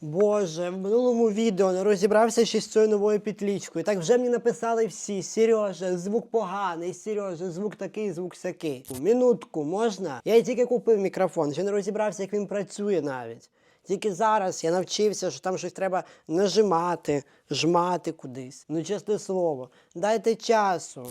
Боже, в минулому відео не розібрався ще з цією новою петлічкою. Так вже мені написали всі: Сережа, звук поганий, Сережа, звук такий, звук сякий. Минутку, можна? Я тільки купив мікрофон, ще не розібрався, як він працює навіть. Тільки зараз я навчився, що там щось треба нажимати, жмати кудись. Ну, чесне слово, дайте часу.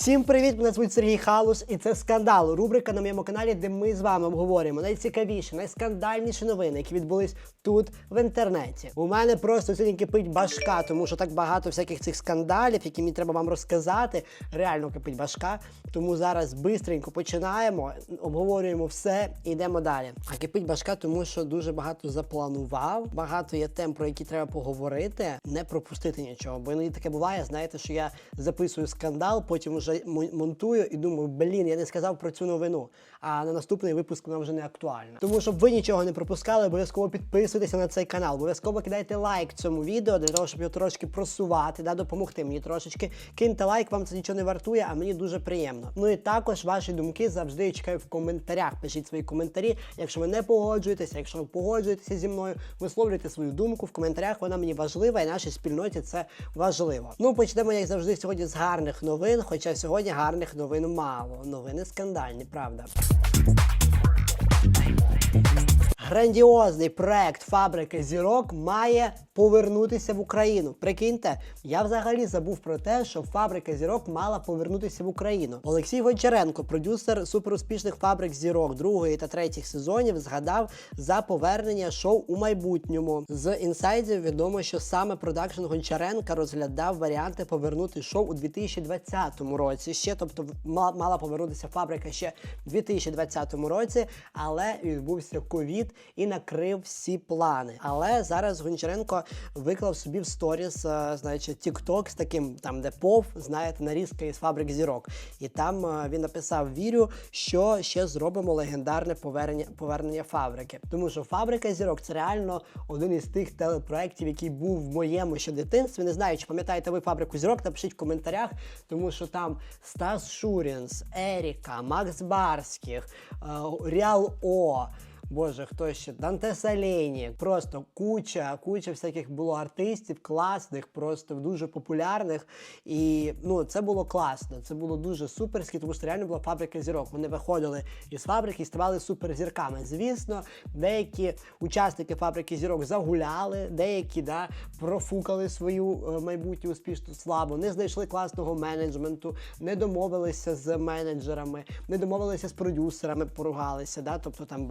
Всім привіт! Мене звуть Сергій Халус, і це скандал. Рубрика на моєму каналі, де ми з вами обговорюємо найцікавіші, найскандальніші новини, які відбулись тут в інтернеті. У мене просто сьогодні кипить башка, тому що так багато всяких цих скандалів, які мені треба вам розказати. Реально кипить башка. Тому зараз бистренько починаємо, обговорюємо все і йдемо далі. А кипить башка, тому що дуже багато запланував. Багато є тем, про які треба поговорити, не пропустити нічого. Бо іноді таке буває, знаєте, що я записую скандал, потім вже монтую і думаю, блін, я не сказав про цю новину. А на наступний випуск вона вже не актуальна. Тому щоб ви нічого не пропускали, обов'язково підписуйтеся на цей канал. Обов'язково кидайте лайк цьому відео для того, щоб його трошки просувати, да, допомогти мені трошечки. Киньте лайк, вам це нічого не вартує, а мені дуже приємно. Ну і також ваші думки завжди чекаю в коментарях. Пишіть свої коментарі. Якщо ви не погоджуєтеся, якщо ви погоджуєтеся зі мною, висловлюйте свою думку в коментарях. Вона мені важлива, і нашій спільноті це важливо. Ну почнемо, як завжди, сьогодні з гарних новин. Хоча сьогодні гарних новин мало. Новини скандальні, правда. Грандіозний проект фабрики зірок має повернутися в Україну. Прикиньте, я взагалі забув про те, що фабрика зірок мала повернутися в Україну. Олексій Гончаренко, продюсер суперуспішних фабрик зірок другої та третіх сезонів, згадав за повернення шоу у майбутньому. З інсайдів відомо, що саме продакшн Гончаренка розглядав варіанти повернути шоу у 2020 році. Ще тобто ма- мала повернутися фабрика ще в 2020 році, але відбувся ковід і накрив всі плани. Але зараз Гончаренко виклав собі в сторіс, е, значить, TikTok з таким там, де пов, знаєте, нарізка із фабрик зірок. І там е, він написав: Вірю, що ще зробимо легендарне повернення повернення фабрики. Тому що фабрика зірок це реально один із тих телепроєктів, який був в моєму ще дитинстві. Не знаю, чи пам'ятаєте ви фабрику зірок, напишіть в коментарях, тому що там Стас Шурінс, Еріка, Макс Барських, е, Ріал О. Боже, хто ще? Данте Салейні. Просто куча, куча всяких було артистів, класних, просто дуже популярних. І ну, це було класно. Це було дуже суперське, тому що реально була фабрика зірок. Вони виходили із фабрики і ставали суперзірками. Звісно, деякі учасники фабрики зірок загуляли, деякі да, профукали свою е, майбутню успішну славу, не знайшли класного менеджменту, не домовилися з менеджерами, не домовилися з продюсерами, поругалися. Да? Тобто там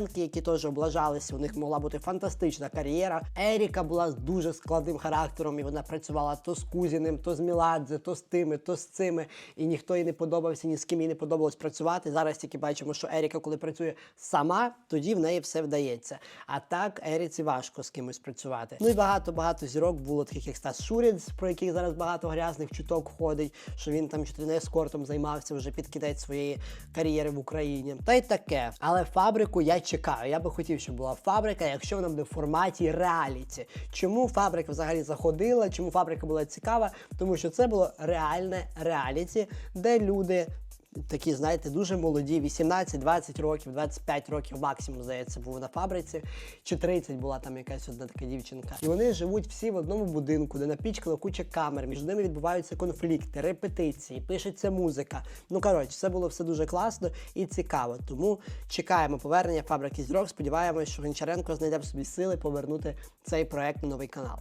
Борисенки, які теж облажалися, у них могла бути фантастична кар'єра. Еріка була з дуже складним характером, і вона працювала то з Кузіним, то з Міладзе, то з тими, то з цими. І ніхто їй не подобався, ні з ким їй не подобалось працювати. Зараз тільки бачимо, що Еріка, коли працює сама, тоді в неї все вдається. А так Еріці важко з кимось працювати. Ну і багато багато зірок було таких, як Стас Шурінц, про яких зараз багато грязних чуток ходить, що він там чотири ескортом займався вже під кінець своєї кар'єри в Україні. Та й таке. Але фабрику я чекаю. Я би хотів, щоб була фабрика, якщо вона буде в форматі реаліті. Чому фабрика взагалі заходила? Чому фабрика була цікава? Тому що це було реальне реаліті, де люди. Такі, знаєте, дуже молоді, 18-20 років, 25 років максимум, здається, був на фабриці, чи 30 була там якась одна така дівчинка. І вони живуть всі в одному будинку, де напічкала куча камер, між ними відбуваються конфлікти, репетиції, пишеться музика. Ну коротше, це було все дуже класно і цікаво. Тому чекаємо повернення фабрики зірок. Сподіваємось, що Гончаренко знайде в собі сили повернути цей проект на новий канал.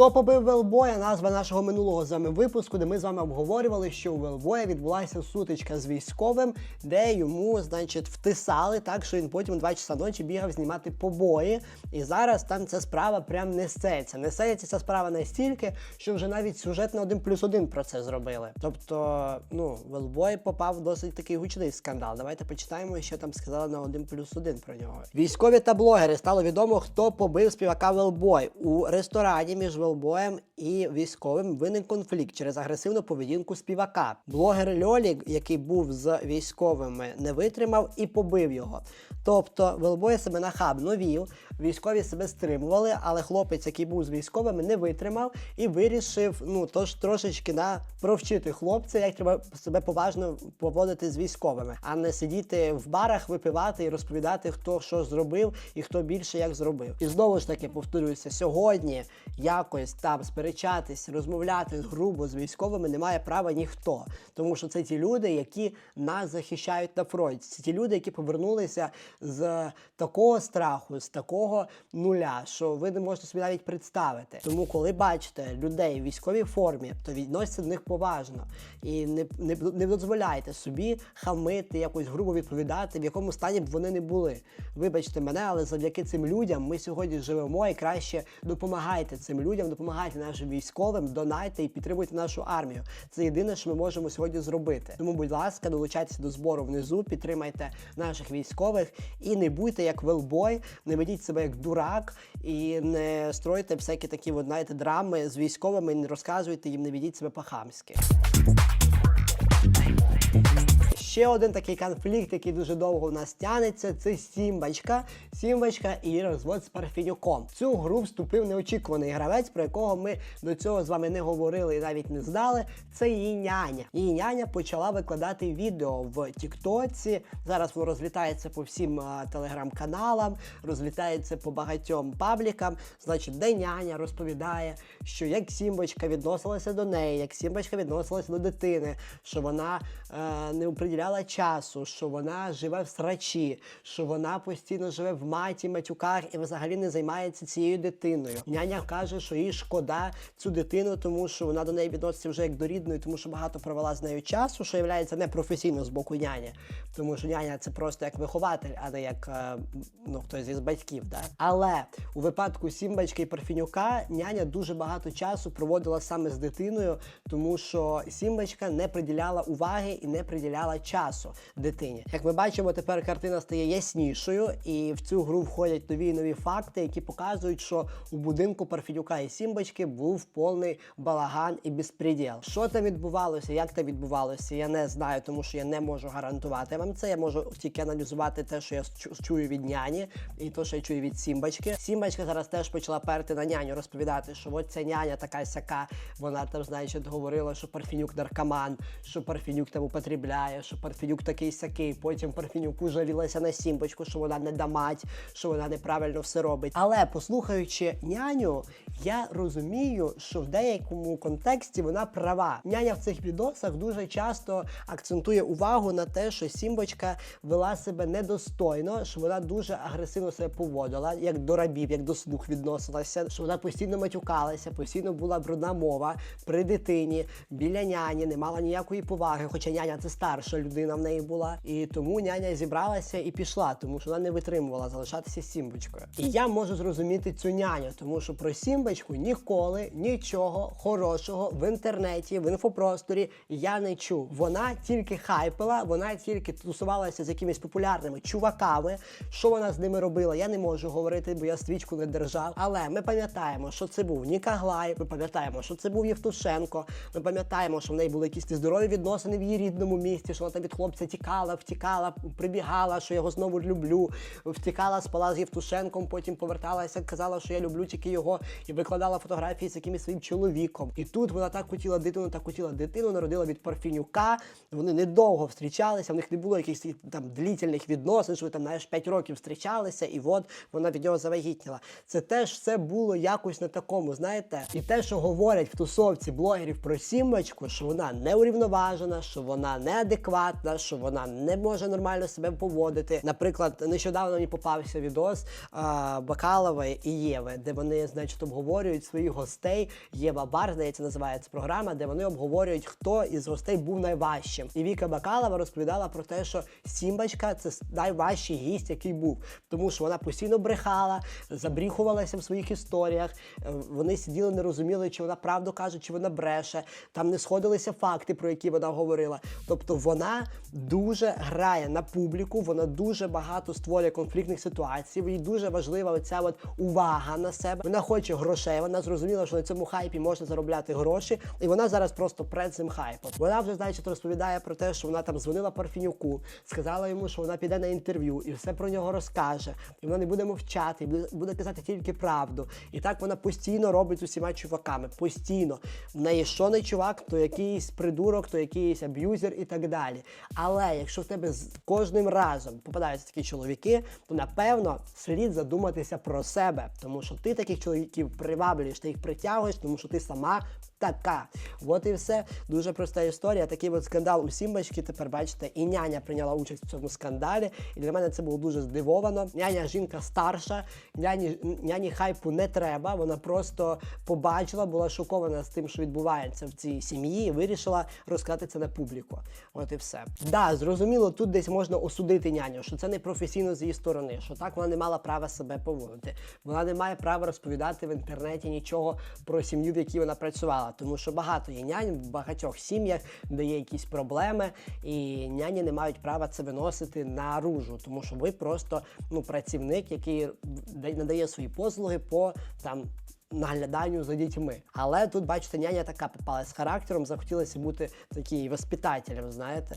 Хто побив Велбоя? Назва нашого минулого з вами випуску, де ми з вами обговорювали, що у Велбоя відбулася сутичка з військовим, де йому, значить, втисали так, що він потім два часа ночі бігав знімати побої. І зараз там ця справа прям несеться. Несеться ця справа настільки, що вже навіть сюжет на 1 плюс 1 про це зробили. Тобто, ну, Велбой попав в досить такий гучний скандал. Давайте почитаємо, що там сказали на 1 плюс 1 про нього. Військові та блогери стало відомо, хто побив співака Велбой у ресторані між Велбоєм велбоєм і військовим виник конфлікт через агресивну поведінку співака. Блогер Льолік, який був з військовими, не витримав і побив його. Тобто велбой себе нахабно вів, військові себе стримували, але хлопець, який був з військовими, не витримав і вирішив ну тож трошечки на провчити хлопця, як треба себе поважно поводити з військовими, а не сидіти в барах, випивати і розповідати, хто що зробив і хто більше як зробив. І знову ж таки повторюся, сьогодні якось там сперечатись, розмовляти грубо з військовими не має права ніхто, тому що це ті люди, які нас захищають на фронті. Це ті люди, які повернулися з такого страху, з такого нуля, що ви не можете собі навіть представити. Тому, коли бачите людей в військовій формі, то відноситься до них поважно і не, не, не дозволяйте собі хамити, якось грубо відповідати, в якому стані б вони не були. Вибачте мене, але завдяки цим людям ми сьогодні живемо і краще допомагайте цим людям, допомагайте нашим військовим, донайте і підтримуйте нашу армію. Це єдине, що ми можемо сьогодні зробити. Тому, будь ласка, долучайтеся до збору внизу, підтримайте наших військових і не будьте як велбой, не ведіть себе як дурак і не стройте всякі такі, от, знаєте, драми з військовими, не розказуйте їм, не ведіть себе по-хамськи. Ще один такий конфлікт, який дуже довго у нас тянеться, це Сімбачка. Сімбачка і розвод з Парфінюком. Цю гру вступив неочікуваний гравець, про якого ми до цього з вами не говорили і навіть не знали. Це її няня. Її няня почала викладати відео в Тіктоці. Зараз воно розлітається по всім телеграм-каналам, розлітається по багатьом паблікам. Значить, де няня розповідає, що як Сімбочка відносилася до неї, як Сімбочка відносилася до дитини, що вона е, не приділяла часу, що вона живе в срачі, що вона постійно живе в маті, матюках і взагалі не займається цією дитиною. Няня каже, що їй шкода цю дитину, тому що вона до неї відноситься вже як до рідної, тому що багато провела з нею часу, що є непрофесійно з боку няні. Тому що няня це просто як вихователь, а не як е, ну, хтось із батьків. Да? Але у випадку Сімбачки і Парфінюка няня дуже багато часу проводила саме з дитиною, тому що Сімбачка не приділяла уваги і не приділяла дитині. Як ми бачимо, тепер картина стає яснішою, і в цю гру входять нові і нові факти, які показують, що у будинку Парфінюка і Сімбачки був повний балаган і безпреділ. Що там відбувалося, як там відбувалося, я не знаю, тому що я не можу гарантувати вам це. Я можу тільки аналізувати те, що я чую від няні, і те, що я чую від Сімбачки. Сімбачка зараз теж почала перти на няню, розповідати, що от ця няня така сяка, вона там, значить, говорила, що Парфінюк наркоман, що Парфінюк там употребляє, що Парфінюк такий сякий. Потім Парфінюку жалілася на Сімбочку, що вона не дамать, що вона неправильно все робить. Але послухаючи няню, я розумію, що в деякому контексті вона права. Няня в цих відосах дуже часто акцентує увагу на те, що Сімбочка вела себе недостойно, що вона дуже агресивно себе поводила, як до рабів, як до слуг відносилася, що вона постійно матюкалася, постійно була брудна мова при дитині, біля няні, не мала ніякої поваги. Хоча няня це старша людина в неї була. І тому няня зібралася і пішла, тому що вона не витримувала залишатися Сімбочкою. І я можу зрозуміти цю няню, тому що про Сімбочку ніколи нічого хорошого в інтернеті, в інфопросторі я не чув. Вона тільки хайпила, вона тільки тусувалася з якимись популярними чуваками. Що вона з ними робила, я не можу говорити, бо я свічку не держав. Але ми пам'ятаємо, що це був Нікаглай, ми пам'ятаємо, що це був Євтушенко. Ми пам'ятаємо, що в неї були якісь нездорові відносини в її рідному місті, що вона від хлопця тікала, втікала, прибігала, що я його знову люблю. Втікала, спала з Євтушенком, потім поверталася, казала, що я люблю тільки його, і викладала фотографії з якимось своїм чоловіком. І тут вона так хотіла дитину, так хотіла дитину, народила від Парфінюка. Вони недовго зустрічалися, в них не було якихось там длительних відносин, що ви там знаєш 5 років зустрічалися, і от вона від нього завагітніла. Це теж все було якось на такому, знаєте, і те, що говорять в тусовці блогерів про сімочку, що вона неурівноважена, що вона неадекватна, що вона не може нормально себе поводити. Наприклад, нещодавно мені попався відос а, Бакалової і Єви, де вони, значить, обговорюють своїх гостей. Єва Бар, здається, називається програма, де вони обговорюють, хто із гостей був найважчим. І Віка Бакалова розповідала про те, що Сімбачка це найважчий гість, який був, тому що вона постійно брехала, забріхувалася в своїх історіях. Е, Вони сиділи, не розуміли, чи вона правду каже, чи вона бреше. Там не сходилися факти, про які вона говорила. Тобто вона дуже грає на публіку, вона дуже багато створює конфліктних ситуацій. Їй дуже важлива оця от увага на себе. Вона хоче грошей. Вона зрозуміла, що на цьому хайпі можна заробляти гроші, і вона зараз просто перед цим хайпом. Вона вже значить розповідає про те, що вона там дзвонила Парфінюку, сказала йому, що вона піде на інтерв'ю і все про нього розкаже. І вона не буде мовчати, буде казати тільки правду. І так вона постійно робить з усіма чуваками. Постійно. В неї що не чувак, то якийсь придурок, то якийсь аб'юзер і так далі. Але якщо в тебе з кожним разом попадаються такі чоловіки, то напевно слід задуматися про себе, тому що ти таких чоловіків приваблюєш, ти їх притягуєш, тому що ти сама. Така, от і все. Дуже проста історія. Такий от скандал у Сімбачки. Тепер бачите, і няня прийняла участь в цьому скандалі. І для мене це було дуже здивовано. Няня жінка старша, няні, няні хайпу не треба. Вона просто побачила, була шокована з тим, що відбувається в цій сім'ї, і вирішила розказати це на публіку. От і все. Да, зрозуміло, тут десь можна осудити няню, що це не професійно з її сторони, що так вона не мала права себе поводити. Вона не має права розповідати в інтернеті нічого про сім'ю, в якій вона працювала. Тому що багато є нянь в багатьох сім'ях, де є якісь проблеми, і няні не мають права це виносити наружу, тому що ви просто ну, працівник, який надає свої послуги по там. Нагляданню за дітьми. Але тут, бачите, няня така попалась з характером, захотілося бути такий воспитателем, знаєте.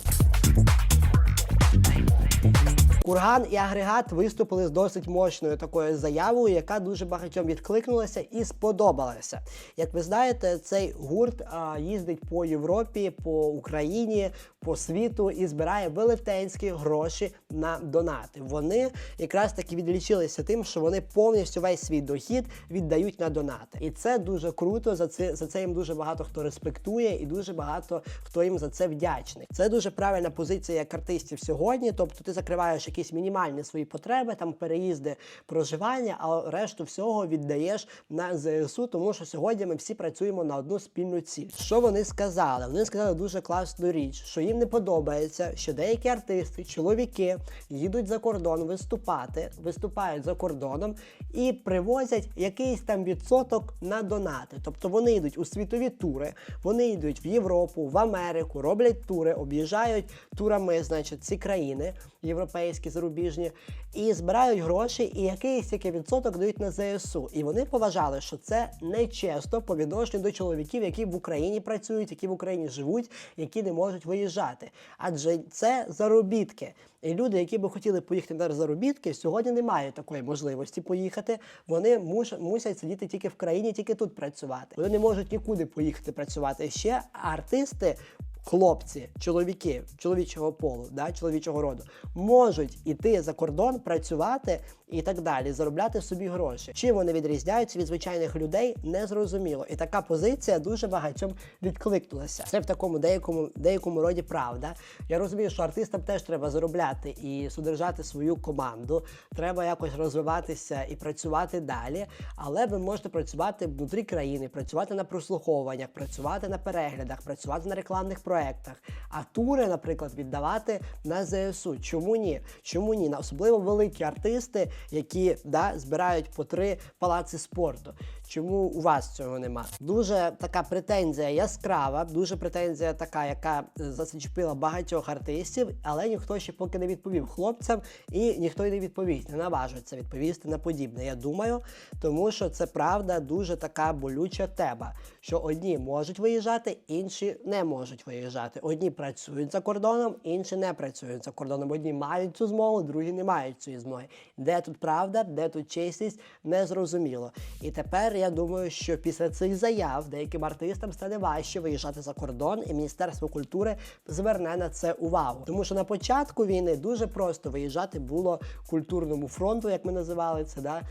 Курган і агрегат виступили з досить мощною такою заявою, яка дуже багатьом відкликнулася і сподобалася. Як ви знаєте, цей гурт а, їздить по Європі, по Україні, по світу і збирає велетенські гроші на донати. Вони якраз таки відлічилися тим, що вони повністю весь свій дохід віддають на донати. І це дуже круто. За це за це їм дуже багато хто респектує, і дуже багато хто їм за це вдячний. Це дуже правильна позиція як артистів сьогодні. Тобто ти закриваєш якісь мінімальні свої потреби, там переїзди, проживання, а решту всього віддаєш на ЗСУ, тому що сьогодні ми всі працюємо на одну спільну ціль. Що вони сказали? Вони сказали дуже класну річ, що їм не подобається, що деякі артисти, чоловіки їдуть за кордон виступати, виступають за кордоном і привозять якийсь там відсоток на донати. Тобто вони йдуть у світові тури, вони йдуть в Європу, в Америку, роблять тури, об'їжджають турами, значить, ці країни європейські, зарубіжні, і збирають гроші, і якийсь який відсоток дають на ЗСУ. І вони поважали, що це нечесно по відношенню до чоловіків, які в Україні працюють, які в Україні живуть, які не можуть виїжджати. Адже це заробітки. І люди, які би хотіли поїхати на заробітки, сьогодні не мають такої можливості поїхати. Вони муш, мусять сидіти тільки в країні, тільки тут працювати. Вони не можуть нікуди поїхати працювати. Ще А артисти хлопці, чоловіки чоловічого полу, да, чоловічого роду, можуть іти за кордон, працювати і так далі, заробляти собі гроші. Чим вони відрізняються від звичайних людей, не зрозуміло. І така позиція дуже багатьом відкликнулася. Це в такому деякому деякому роді правда. Я розумію, що артистам теж треба заробляти і содержати свою команду. Треба якось розвиватися і працювати далі. Але ви можете працювати внутрі країни, працювати на прослуховуваннях, працювати на переглядах, працювати на рекламних проектах. А тури, наприклад, віддавати на ЗСУ. Чому ні? Чому ні? На особливо великі артисти, які да, збирають по три палаци спорту. Чому у вас цього нема? Дуже така претензія яскрава, дуже претензія така, яка е, зачепила багатьох артистів, але ніхто ще поки не відповів хлопцям, і ніхто й не відповість, не наважується відповісти на подібне. Я думаю, тому що це правда дуже така болюча тема, що одні можуть виїжджати, інші не можуть виїжджати. Одні працюють за кордоном, інші не працюють за кордоном. Одні мають цю змогу, другі не мають цієї змоги. Де тут правда, де тут чесність, не зрозуміло. І тепер я думаю, що після цих заяв деяким артистам стане важче виїжджати за кордон, і Міністерство культури зверне на це увагу. Тому що на початку війни дуже просто виїжджати було культурному фронту, як ми називали це, да?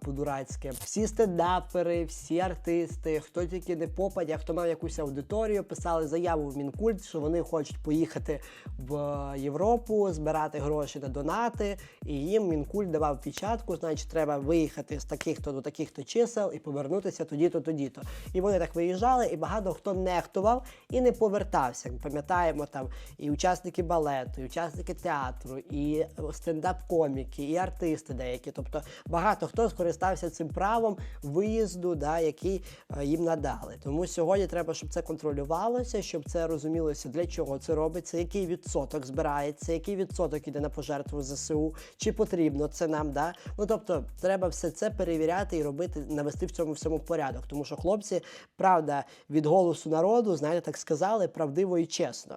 По-дурацьки. Всі стендапери, всі артисти, хто тільки не попадя, хто мав якусь аудиторію, писали заяву в Мінкульт, що вони хочуть поїхати в Європу, збирати гроші на донати, і їм Мінкульт давав печатку, значить, треба виїхати з таких-то до таких-то чисел і повернутися тоді-то, тоді-то. І вони так виїжджали, і багато хто нехтував і не повертався. Ми пам'ятаємо там і учасники балету, і учасники театру, і стендап-коміки, і артисти деякі. Тобто багато хто скористався цим правом виїзду, да, який е, їм надали. Тому сьогодні треба, щоб це контролювалося, щоб це розумілося, для чого це робиться, який відсоток збирається, який відсоток іде на пожертву ЗСУ, чи потрібно це нам. Да? Ну тобто, треба все це перевіряти і робити, навести в цьому всьому порядок. Тому що хлопці, правда, від голосу народу, знаєте, так сказали, правдиво і чесно.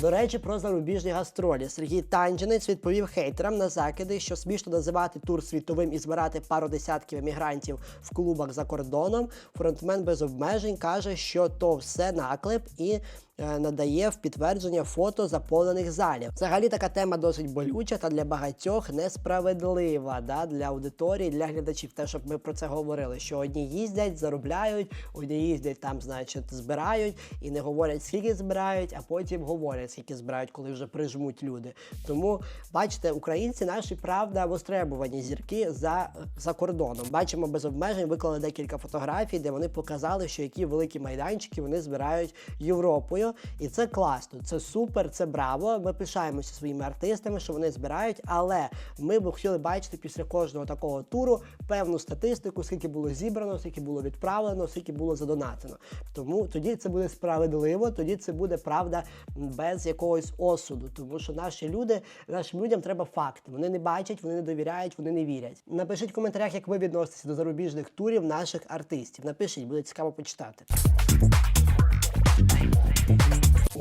До речі, про зарубіжні гастролі. Сергій Тандженець відповів хейтерам на закиди, що смішно називати тур світовим і збирати пару десятків емігрантів в клубах за кордоном. Фронтмен без обмежень каже, що то все наклеп і надає в підтвердження фото заповнених залів. Взагалі така тема досить болюча та для багатьох несправедлива да, для аудиторії, для глядачів. Те, щоб ми про це говорили, що одні їздять, заробляють, одні їздять там, значить, збирають і не говорять, скільки збирають, а потім говорять, скільки збирають, коли вже прижмуть люди. Тому бачите, українці наші правда востребувані зірки за, за кордоном. Бачимо без обмежень, виклали декілька фотографій, де вони показали, що які великі майданчики вони збирають Європою. І це класно, це супер, це браво. Ми пишаємося своїми артистами, що вони збирають, але ми б хотіли бачити після кожного такого туру певну статистику, скільки було зібрано, скільки було відправлено, скільки було задонатено. Тому тоді це буде справедливо, тоді це буде правда без якогось осуду. Тому що наші люди, нашим людям треба факти. Вони не бачать, вони не довіряють, вони не вірять. Напишіть в коментарях, як ви відноситеся до зарубіжних турів наших артистів. Напишіть, буде цікаво почитати.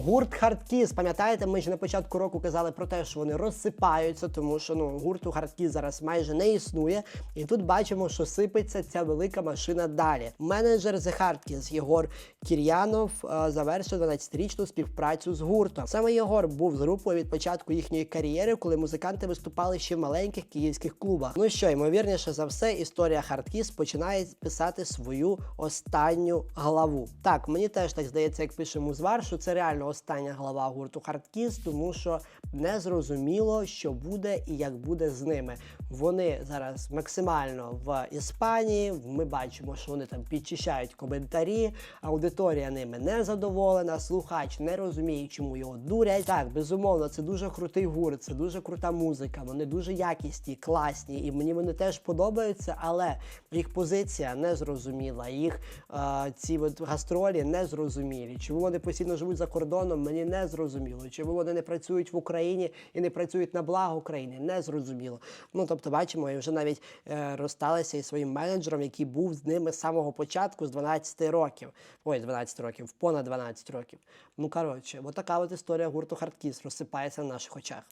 Гурт Хардкіз, пам'ятаєте, ми ж на початку року казали про те, що вони розсипаються, тому що ну гурту Хардкіз зараз майже не існує. І тут бачимо, що сипеться ця велика машина далі. Менеджер The Hardkiss Єгор Кір'янов е, завершив 12-річну співпрацю з гуртом. Саме Єгор був з групою від початку їхньої кар'єри, коли музиканти виступали ще в маленьких київських клубах. Ну що, ймовірніше за все, історія Хардкіз починає писати свою останню главу. Так, мені теж так здається, як пише Музвар, що це реально остання глава гурту Хардкіз, тому що не зрозуміло, що буде і як буде з ними. Вони зараз максимально в Іспанії. Ми бачимо, що вони там підчищають коментарі. Аудиторія ними не задоволена. Слухач не розуміє, чому його дурять. Так, безумовно, це дуже крутий гурт, це дуже крута музика. Вони дуже якісні, класні, і мені вони теж подобаються, але їх позиція не зрозуміла. Їх е, ці от гастролі не зрозумілі. Чому вони постійно живуть за кордоном? Мені не зрозуміло. Чому вони не працюють в Україні і не працюють на благо України? Не зрозуміло. Ну тобто, бачимо, і вже навіть е, розсталися із своїм менеджером, який був з ними з самого початку, з 12 років. Ой, з 12 років, понад 12 років. Ну коротше, отака от історія гурту Хардкіс розсипається на наших очах.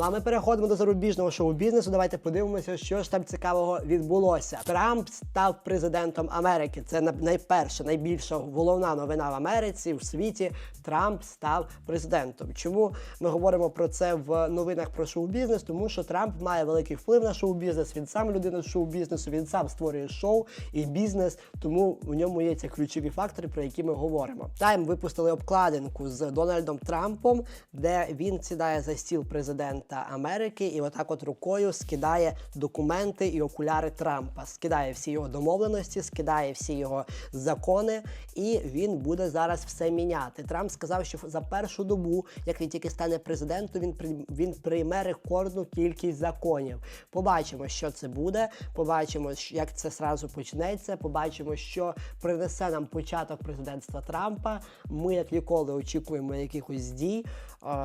Ну а ми переходимо до зарубіжного шоу-бізнесу. Давайте подивимося, що ж там цікавого відбулося. Трамп став президентом Америки. Це на- найперша, найбільша головна новина в Америці в світі. Трамп став президентом. Чому ми говоримо про це в новинах про шоу-бізнес? Тому що Трамп має великий вплив на шоу-бізнес. Він сам людина шоу-бізнесу, він сам створює шоу і бізнес. Тому у ньому є ці ключові фактори, про які ми говоримо. Тайм випустили обкладинку з Дональдом Трампом, де він сідає за стіл президента Америки і отак от рукою скидає документи і окуляри Трампа. Скидає всі його домовленості, скидає всі його закони, і він буде зараз все міняти. Трамп сказав, що за першу добу, як він тільки стане президентом, він він прийме рекордну кількість законів. Побачимо, що це буде. Побачимо, як це зразу почнеться. Побачимо, що принесе нам початок президентства Трампа. Ми, як ніколи, очікуємо якихось дій.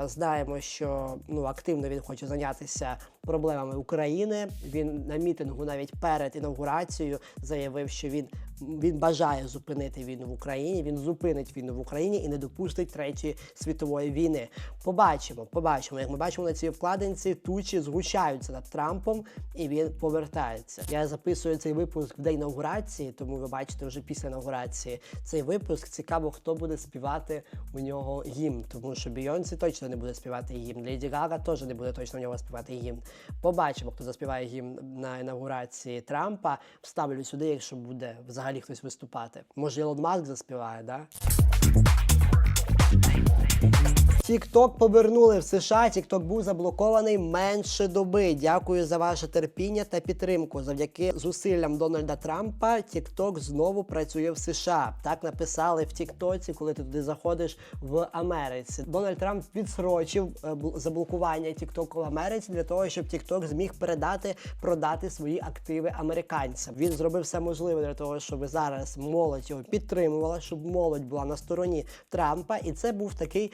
Знаємо, що ну активно він хоче зайнятися проблемами України. Він на мітингу навіть перед інаугурацією заявив, що він, він бажає зупинити війну в Україні. Він зупинить війну в Україні і не допустить третьої світової війни. Побачимо, побачимо. Як ми бачимо на цій вкладинці, тучі згущаються над Трампом, і він повертається. Я записую цей випуск в день інаугурації, тому ви бачите вже після інаугурації цей випуск. Цікаво, хто буде співати у нього гімн, тому що Бійонсі точно не буде співати гімн. Леді Гага теж не буде точно у нього співати гімн. Побачимо, хто заспіває гімн на інаугурації Трампа. Вставлю сюди, якщо буде взагалі хтось виступати. Може, Ілон Маск заспіває, да? TikTok повернули в США. TikTok був заблокований менше доби. Дякую за ваше терпіння та підтримку. Завдяки зусиллям Дональда Трампа TikTok знову працює в США. Так написали в Тіктоці, коли ти туди заходиш в Америці. Дональд Трамп відсрочив е, бл- заблокування TikTok в Америці для того, щоб TikTok зміг передати продати свої активи американцям. Він зробив все можливе для того, щоб зараз молодь його підтримувала, щоб молодь була на стороні Трампа. І це був такий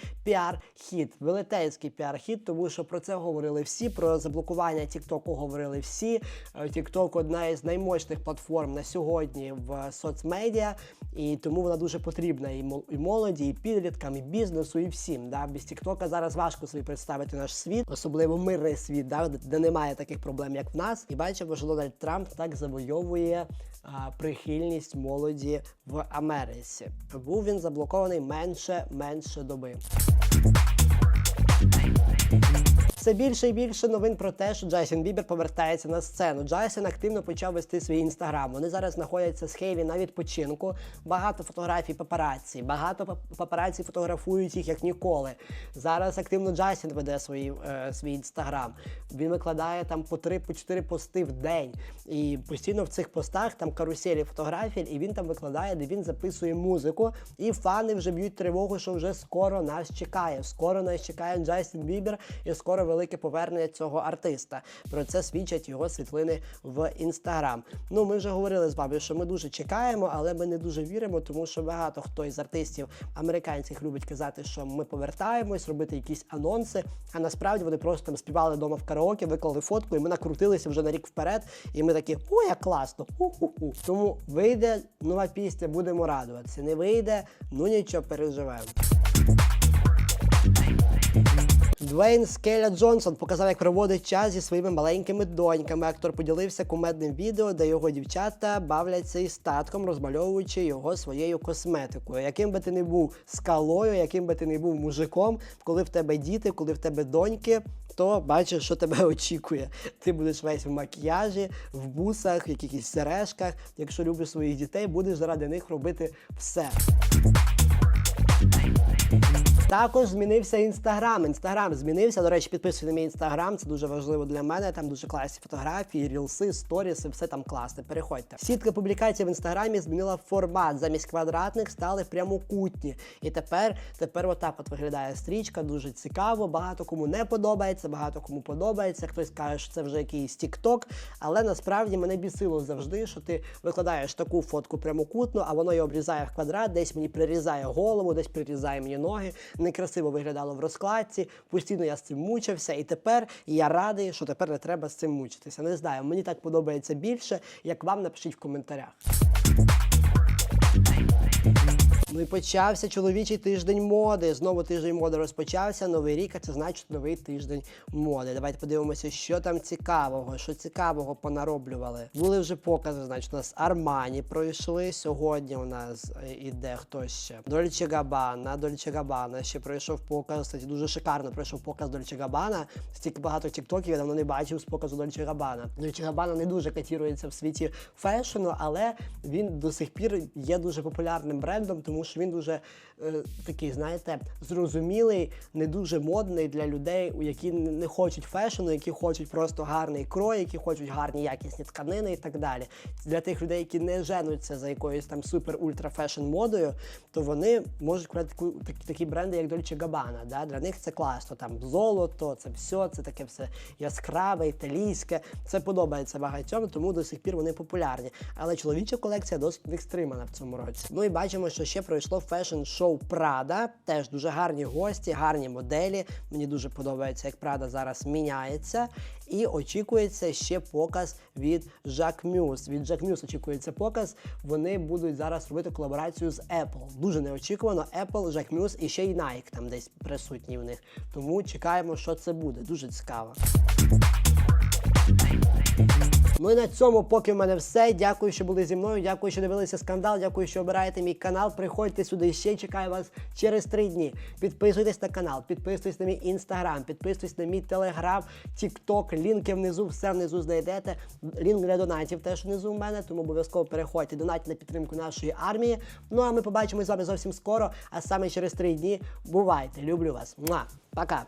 піар-хід, велетенський піар-хід, тому що про це говорили всі. Про заблокування TikTok говорили всі. Е, TikTok одна із наймощних платформ на сьогодні в соцмедіа, і тому вона дуже потрібна і мол- молоді, і підліткам, і бізнесу, і всім. Да? Без TikTok зараз важко собі представити наш світ, особливо мирний світ, да? де- немає таких проблем, як в нас. І бачимо, що Дональд Трамп так завойовує прихильність молоді в Америці. Був він заблокований менше менше доби. Все більше і більше новин про те, що Джейсон Бібер повертається на сцену. Джейсон активно почав вести свій інстаграм. Вони зараз знаходяться з Хейлі на відпочинку. Багато фотографій папараці, багато пап- папараці фотографують їх як ніколи. Зараз активно Джейсон веде свої, е, свій інстаграм. Він викладає там по три, по чотири пости в день. І постійно в цих постах там каруселі фотографій, і він там викладає, де він записує музику. І фани вже б'ють тривогу, що вже скоро нас чекає. Скоро нас чекає Джастін Бібер, і скоро велике повернення цього артиста. Про це свідчать його світлини в інстаграм. Ну, ми вже говорили з вами, що ми дуже чекаємо, але ми не дуже віримо, тому що багато хто із артистів американських любить казати, що ми повертаємось, робити якісь анонси. А насправді вони просто там співали вдома в караоке, виклали фотку, і ми накрутилися вже на рік вперед. І ми такі, о, як класно! Ху-ху-ху. Тому вийде нова пісня, будемо радуватися. Не вийде, ну нічого, переживемо. Двейн Скеля Джонсон показав, як проводить час зі своїми маленькими доньками. Актор поділився кумедним відео, де його дівчата бавляться із татком, розмальовуючи його своєю косметикою. Яким би ти не був скалою, яким би ти не був мужиком, коли в тебе діти, коли в тебе доньки, то бачиш, що тебе очікує. Ти будеш весь в макіяжі, в бусах, в якихось сережках. Якщо любиш своїх дітей, будеш заради них робити все. Також змінився інстаграм. Інстаграм змінився. До речі, підписуйте на мій інстаграм. Це дуже важливо для мене. Там дуже класні фотографії, рілси, сторіси, все там класне. Переходьте. Сітка публікацій в інстаграмі змінила формат. Замість квадратних стали прямокутні. І тепер, тепер отак от виглядає стрічка. Дуже цікаво. Багато кому не подобається, багато кому подобається. Хтось каже, що це вже якийсь тік-ток. Але насправді мене бісило завжди, що ти викладаєш таку фотку прямокутну, а воно її обрізає в квадрат, десь мені прирізає голову, десь прирізає мені ноги. Некрасиво виглядало в розкладці. Постійно я з цим мучився, і тепер я радий, що тепер не треба з цим мучитися. Не знаю, мені так подобається більше. Як вам напишіть в коментарях. Ну і почався чоловічий тиждень моди. Знову тиждень моди розпочався. Новий рік, а це значить новий тиждень моди. Давайте подивимося, що там цікавого, що цікавого понароблювали. Були вже покази, значить, у нас Армані пройшли. Сьогодні у нас е, іде хтось ще. Дольче Габана, Дольче Габана ще пройшов показ. Кстати, дуже шикарно пройшов показ Дольче Габана. Стільки багато тіктоків я давно не бачив з показу Дольче Габана. Дольче Габана не дуже катірується в світі фешену, але він до сих пір є дуже популярним брендом, тому що він дуже е, такий, знаєте, зрозумілий, не дуже модний для людей, у які не хочуть фешену, які хочуть просто гарний крой, які хочуть гарні якісні тканини і так далі. Для тих людей, які не женуться за якоюсь там супер ультра фешн модою, то вони можуть купити такі, такі бренди, як Dolce Gabbana. Да? Для них це класно. Там золото, це все, це таке все яскраве, італійське. Це подобається багатьом, тому до сих пір вони популярні. Але чоловіча колекція досить екстримана в цьому році. Ну і бачимо, що ще пройшло фешн-шоу Prada. Теж дуже гарні гості, гарні моделі. Мені дуже подобається, як Prada зараз міняється. І очікується ще показ від Jacques Muse. Від Jacques Muse очікується показ. Вони будуть зараз робити колаборацію з Apple. Дуже неочікувано. Apple, Jacques Muse і ще й Nike там десь присутні в них. Тому чекаємо, що це буде. Дуже цікаво. Ну і на цьому поки в мене все. Дякую, що були зі мною. Дякую, що дивилися скандал. Дякую, що обираєте мій канал. Приходьте сюди ще. Чекаю вас через три дні. Підписуйтесь на канал, підписуйтесь на мій інстаграм, підписуйтесь на мій телеграм, тікток, лінки внизу, все внизу знайдете. Лінк для донатів теж внизу в мене, тому обов'язково переходьте. Донатьте на підтримку нашої армії. Ну а ми побачимось з вами зовсім скоро, а саме через три дні. Бувайте! Люблю вас. Муа. Пока!